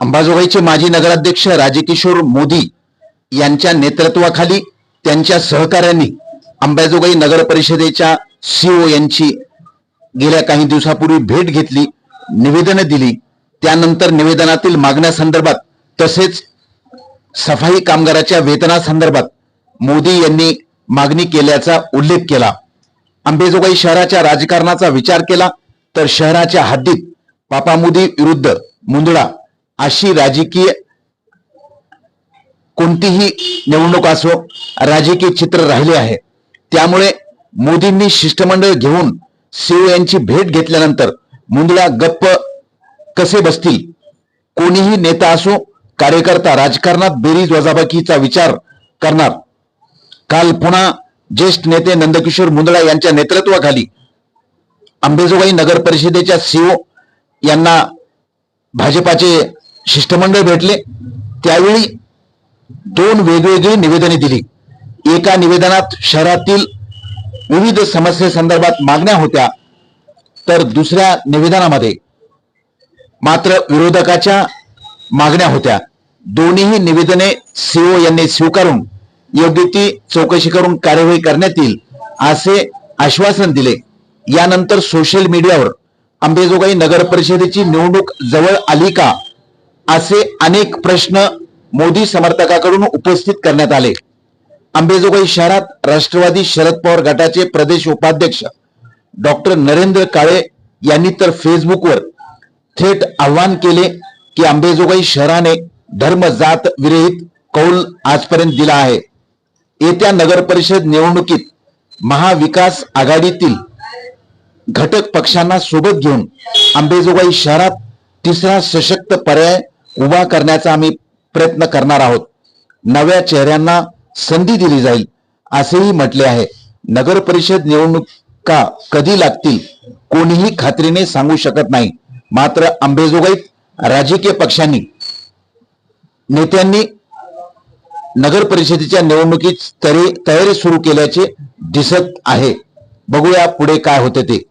अंबाजोगाईचे माजी नगराध्यक्ष राजकिशोर मोदी यांच्या नेतृत्वाखाली त्यांच्या सहकाऱ्यांनी अंबाजोगाई नगर परिषदेच्या सीओ यांची गेल्या काही दिवसापूर्वी भेट घेतली निवेदनं दिली. त्यानंतर निवेदनातील मागण्यासंदर्भात तसेच सफाई कामगाराच्या वेतनासंदर्भात मोदी यांनी मागणी केल्याचा उल्लेख केला. अंबेजोगाई शहराच्या राजकारणाचा विचार केला तर शहराच्या हद्दीत पापामुदी विरुद्ध मुंदडा अशी राजकीय कोणतीही निवडणूक असो राजकीय चित्र राहिले आहे. त्यामुळे मोदींनी शिष्टमंडळ घेऊन सीओ यांची भेट घेतल्यानंतर मुंदळा गप्प कसे बसतील? कोणीही नेता असो कार्यकर्ता राजकारणात बेरीज वजाबाकीचा विचार करणार. काल पुन्हा ज्येष्ठ नेते नंदकिशोर मुंदळा यांच्या नेतृत्वाखाली अंबेजोगाई नगर परिषदेच्या सीओ यांना भाजपाचे शिष्टमंडळ भेटले. त्यावेळी दोन वेगवेगळी निवेदने दिली. एका निवेदनात शहरातील विविध समस्येसंदर्भात मागण्या होत्या तर दुसऱ्या निवेदनामध्ये मात्र विरोधकाच्या मागण्या होत्या. दोन्हीही निवेदने सीओ यांनी स्वीकारून योग्य ती चौकशी करून कार्यवाही करण्यात येईल असे आश्वासन दिले. यानंतर सोशल मीडियावर अंबेजोगाई नगर परिषदेची निवडणूक जवळ आली का असे अनेक प्रश्न मोदी समर्थकाकडून उपस्थित करण्यात आले. अंबेजोगाई शहरात राष्ट्रवादी शरद पवार गटाचे प्रदेश उपाध्यक्ष डॉक्टर नरेंद्र काळे यांनी तर फेसबुकवर थेट आव्हान केले की अंबेजोगाई शहराने धर्म जात विरहित कौल आजपर्यंत दिला आहे. येत्या नगर परिषद निवडणुकीत महाविकास आघाडीतील घटक पक्षांना सोबत घेऊन अंबेजोगाई शहरात तिसरा सशक्त पर्याय उभा करण्याचा आम्ही प्रयत्न करणार आहोत. नव्या चेहऱ्यांना संधी दिली जाईल असेही म्हटले आहे. नगर परिषद निवडणुका कधी लागतील कोणीही खात्रीने सांगू शकत नाही. मात्र अंबेजोगाईत राजकीय पक्षांनी नेत्यांनी नगर परिषदेच्या निवडणुकीत तयारी सुरू केल्याचे दिसत आहे. बघूया पुढे काय होते ते.